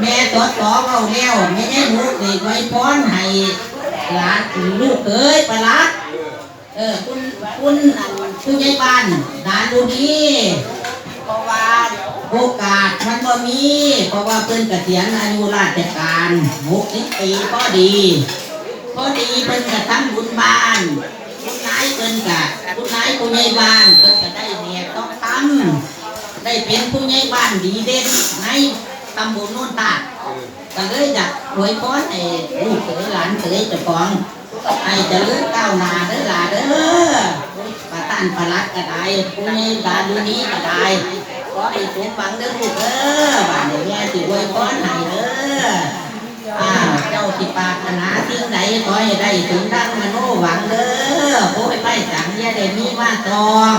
แม่ตัวต่อเอาแล้วแม่ยังลูกเด็กไว้ป้อนให้หลานลูกเอ้ยประหลัดเออคุณคุณผู้ใหญ่บ้านหลานดูนี่เพราะว่าโอกาสมันบ่มี เพราะว่าเพิ่นเกษียณอายุราชการหกสิบปีก็ดีพอดีเพิ่นก็ทำบุญบ้านคุณนายเพิ่นก็คุณนายผู้ใหญ่บ้านเพิ่นก็ได้เมียต้องทำได้เป็นผู้ใหญ่บ้านดีเด่นใน ตำบลโน่นตาดก็เลยอยากอวยพรให้ลูกเขยหลานเขยเจ้าของให้เจริญก้าวหน้าเด้อหลานเด้อประธานประหลัดก็ได้ผู้ใหญ่บ้านดูนี้ก็ได้ขอให้สมหวังเด้อลูกเด้อบ้านเดี๋ยวแม่สิอวยพรให้เด้ออ้าวเจ้าสิปรารถนาสิ่งใดขอให้ได้ถึงดังมโนหวังเด้อโอ้ยไปสังอยาได้มีมาตอง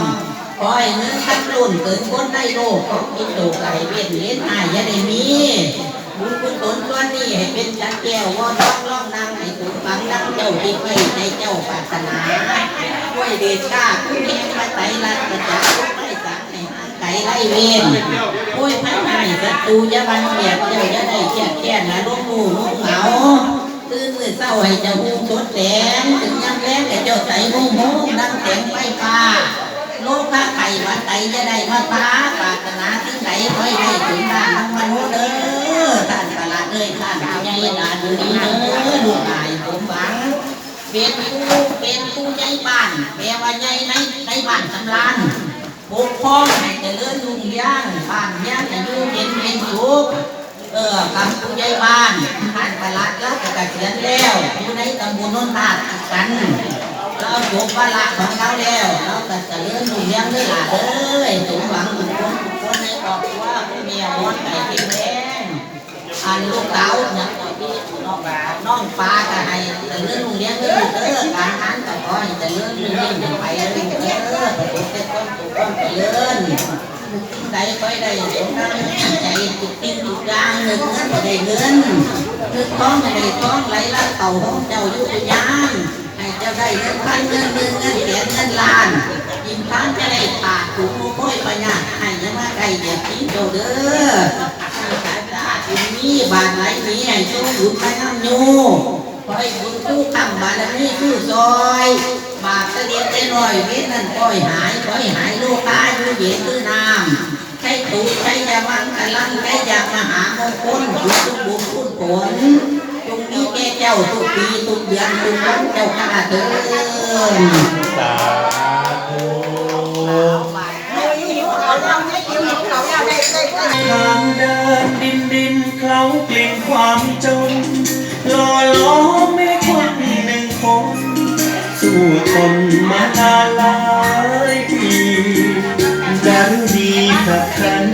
ขอให้เงินทั้งรุ่นเกิดคนได้โลกของกินโตไก่เวียนเลี้ยนอายอยาได้มีบุญกุศลตัวนี้ ให้เป็นจันแก้วว่าต้องล่องนางให้ถึงฟังดังเจ้าที่ไว้ในเจ้าปรารถนาด้วยเดชกาผู้เลี้ยงมาไตรัดกระจับไม่สังให้ห่างไก่ไล่เวียนโอ้ยพันหายศัตรูยาบันเบียดเจ้าจะได้แค่แค่ละลูกหมูลูกเหงาตื่นมือเศร้าให้เจ้าหูสดแสงถึงยามแรงให้เจ้าใส่หูหูดังแสงไฟฟ้าโลกข้าไข่วัดไตจะได้มาตาปรารถนาถึงไหนคอยได้ถึงบ้านทั้งมนุษย์เด้อท่านประหลาดเอ้ยท่านผู้ใหญ่ดาดูดีเด้อลูกหลายสมหวัง เป็นผู้เป็นผู้ใหญ่บ้านแปลว่าใหญ่ในในบ้านสำรานปกครองให้เจริญรุ่งเรืองบ้านเนี้ยจะอยู่เย็นเป็นสุขเออคำผู้ใหญ่บ้านท่านประหลัดแล้วก็เกษียณแล้วอยู่ในตำบลนนทาดกันเราจบวาระของเราแล้วเราก็เจริญรุ่งเรืองเลยล่ะเอ้ยสมหวังทุกคนทุกคนในครอบครัวผู้เมียมอนไก่แข็งแรง อันลูกเต้าเนี่ยที่น้ องน้องฟ้าก็ให้แต่เรื่องโรงเรียนก็อยู่เด้อการงานก็ขอให้แต่เรื่องเรื่องเรื่องไปเรื่องเด้อประสบแต่ความสุขความเจริญใดก็ได้สมดังใจทุกสิ่งทุกอย่างเงินเงินก็ได้เงินเงินทองก็ได้ทองไหลลักเต่าของเจ้ายู่เป็นยามให้เจ้าได้เงินพันเงินหมื่นเงินแสนเงินล้านยิ่งพันจะได้ปากถูกโม้ยปัญญาให้ยังมาไกลเดียบทิ้งเจ้าเด้อ บุญมีบาทไหลมีให้สู้บุญไปน้ำยูคอยบุญคู่คำบารมีคู่ซอย บาทตะเลียนได้ลอยเว้นนั่นคอยหายคอยหายลูกตาอยู่เย็นคือน้ำใช้ตูใช้ยามังกะลังใช้ยามหามงคลบุญทุกบุญคุณผลจงมีแก่เจ้าทุกปีทุกเดือนทุกวันเจ้าข้าเถิด กลิ่นความจนหล่อล้อมไม่คนหนึ่งคน สู้ทนมานานหลายปีดันดีกับฉัน